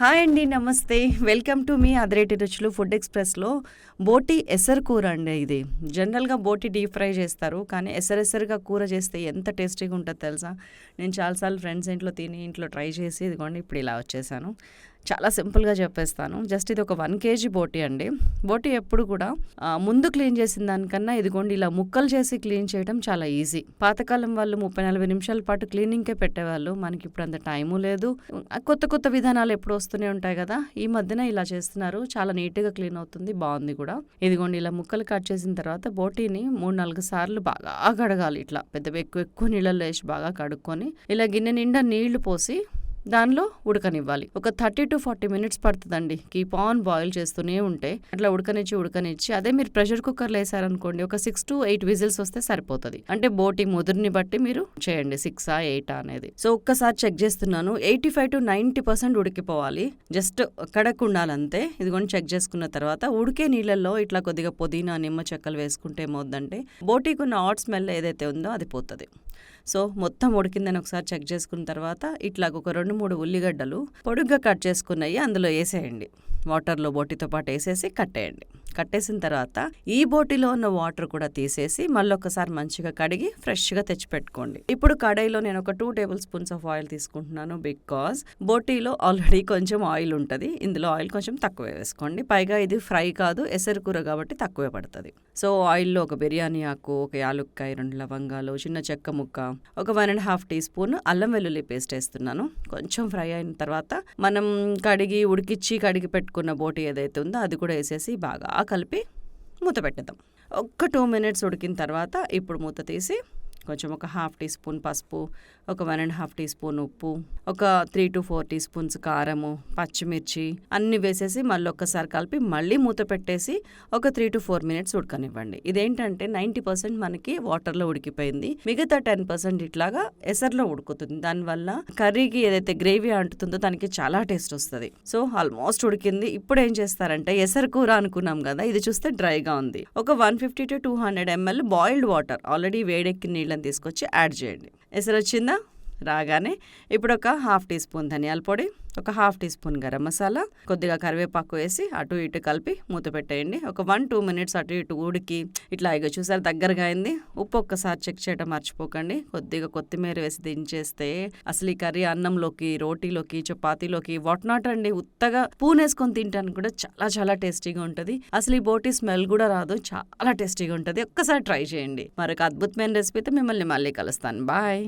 Hi అండి నమస్తే. Welcome to me అదిరేటి రుచులు ఫుడ్ ఎక్స్ప్రెస్లో. బోటి ఎసరు కూర అండి ఇది. జనరల్గా బోటి డీప్ ఫ్రై చేస్తారు కానీ ఎసరెసరుగా కూర చేస్తే ఎంత టేస్టీగా ఉంటుందో తెలుసా? నేను చాలాసార్లు ఫ్రెండ్స్ ఇంట్లో తిని ఇంట్లో ట్రై చేసి ఇదిగోండి ఇప్పుడు ఇలా వచ్చేసాను. చాలా సింపుల్గా చెప్పేస్తాను. జస్ట్ ఇది ఒక వన్ కేజీ బోటి అండి. బోటి ఎప్పుడు కూడా ముందు క్లీన్ చేసిన దానికన్నా ఇదిగోండి ఇలా ముక్కలు చేసి క్లీన్ చేయడం చాలా ఈజీ. పాతకాలం వాళ్ళు ముప్పై నలభై నిమిషాల పాటు క్లీనింగ్కే పెట్టేవాళ్ళు. మనకి ఇప్పుడు అంత టైము లేదు. కొత్త కొత్త విధానాలు ఎప్పుడు వస్తూనే ఉంటాయి కదా. ఈ మధ్యన ఇలా చేస్తున్నారు. చాలా నీట్గా క్లీన్ అవుతుంది. బాగుంది కూడా. ఇదిగోండి ఇలా ముక్కలు కట్ చేసిన తర్వాత బోటీని మూడు నాలుగు సార్లు బాగా కడగాలి. ఇట్లా పెద్ద ఎక్కువ ఎక్కువ నీళ్ళల్లో వేసి బాగా కడుక్కొని ఇలా గిన్నె నిండా నీళ్ళు పోసి దానిలో ఉడకనివ్వాలి. ఒక థర్టీ టు ఫార్టీ మినిట్స్ పడుతుందండి. కీప్ ఆన్ బాయిల్ చేస్తూనే ఉంటే అట్లా ఉడకనిచ్చి ఉడకనిచ్చి అదే మీరు ప్రెషర్ కుక్కర్లో వేసారనుకోండి ఒక సిక్స్ టు ఎయిట్ విజిల్స్ వస్తే సరిపోతుంది. అంటే బోటి ముదురుని బట్టి మీరు చేయండి సిక్సా ఎయిటా అనేది. సో ఒక్కసారి చెక్ చేస్తున్నాను. Eighty five to ninety percent ఉడికిపోవాలి. Just కడకు ఉండాలంతే. ఇదిగోండి చెక్ చేసుకున్న తర్వాత ఉడికే నీళ్ళల్లో ఇట్లా కొద్దిగా పుదీనా నిమ్మ చెక్కలు వేసుకుంటే ఏమవుద్దంటే బోటీకున్న హాట్ స్మెల్ ఏదైతే ఉందో అది పోతుంది. సో మొత్తం ఉడికిందని ఒకసారి చెక్ చేసుకున్న తర్వాత ఇట్లా ఒక రెండు మూడు ఉల్లిగడ్డలు పొడుగ్గా కట్ చేసుకున్నవి అందులో వేసేయండి. వాటర్లో బోటితో పాటు వేసేసి కట్టేయండి. కట్టేసిన తర్వాత ఈ బోటిలో ఉన్న వాటర్ కూడా తీసేసి మళ్ళీ ఒకసారి మంచిగా కడిగి ఫ్రెష్గా తెచ్చిపెట్టుకోండి. ఇప్పుడు కడాయిలో నేను ఒక two tablespoons of oil తీసుకుంటున్నాను బికాస్ బోటీలో ఆల్రెడీ కొంచెం ఆయిల్ ఉంటుంది. ఇందులో ఆయిల్ కొంచెం తక్కువ వేసుకోండి. పైగా ఇది ఫ్రై కాదు ఎసరు కూర కాబట్టి తక్కువే పడుతుంది. సో ఆయిల్లో ఒక బిర్యానీ ఆకు ఒక యాలుక్కాయ రెండు లవంగాలు చిన్న చెక్క ముక్క ఒక one and half teaspoon అల్లం వెల్లుల్లి పేస్ట్ వేస్తున్నాను. కొంచెం ఫ్రై అయిన తర్వాత మనం కడిగి ఉడికిచ్చి కడిగి పెట్టుకున్న బోటి ఏదైతే ఉందో అది కూడా వేసేసి బాగా కలిపి మూత పెట్టేద్దాం. ఒక్క టూ మినిట్స్ ఉడికిన తర్వాత ఇప్పుడు మూత తీసి కొంచెం ఒక హాఫ్ టీ స్పూన్ పసుపు ఒక one and half teaspoon ఉప్పు ఒక three to four teaspoons కారము పచ్చిమిర్చి అన్ని వేసేసి మళ్ళీ ఒక్కసారి కలిపి మళ్ళీ మూత పెట్టేసి ఒక త్రీ టు ఫోర్ మినిట్స్ ఉడకనివ్వండి. ఇదేంటంటే నైంటీ పర్సెంట్ మనకి వాటర్లో ఉడికిపోయింది. మిగతా టెన్ పర్సెంట్ ఇట్లాగా ఎసర్లో ఉడుకుతుంది. దానివల్ల కర్రీకి ఏదైతే గ్రేవీ అంటుతుందో దానికి చాలా టేస్ట్ వస్తుంది. సో ఆల్మోస్ట్ ఉడికింది. ఇప్పుడు ఏం చేస్తారంటే ఎసరు కూర అనుకున్నాం కదా ఇది చూస్తే డ్రైగా ఉంది. ఒక one fifty to two hundred ML boiled water already వేడెక్కి నీళ్ళ తీసుకొచ్చి యాడ్ చేయండి. ఎసరు వచ్చిందా రాగానే ఇప్పుడు ఒక హాఫ్ టీ స్పూన్ ధనియాల పొడి ఒక half teaspoon garam masala కొద్దిగా కరివేపాకు వేసి అటు ఇటు కలిపి మూత పెట్టేయండి. ఒక వన్ టూ మినిట్స్ అటు ఇటు ఉడికి ఇట్లా ఇక చూసారు దగ్గరగా అయింది. ఉప్పు ఒక్కసారి చెక్ చేయటం మర్చిపోకండి. కొద్దిగా కొత్తిమీర వేసి దించేస్తే అసలు ఈ కర్రీ అన్నంలోకి రోటీలోకి చపాతీలోకి వాట్ నాట్ అండి ఉత్తగా పూనేసుకొని తింటాను తింటానికి కూడా చాలా చాలా టేస్టీగా ఉంటుంది. అసలు ఈ బోటీ స్మెల్ కూడా రాదు చాలా టేస్టీగా ఉంటుంది. ఒక్కసారి ట్రై చేయండి. మరొక అద్భుతమైన రెసిపీతో మిమ్మల్ని మళ్ళీ కలుస్తాను. బాయ్.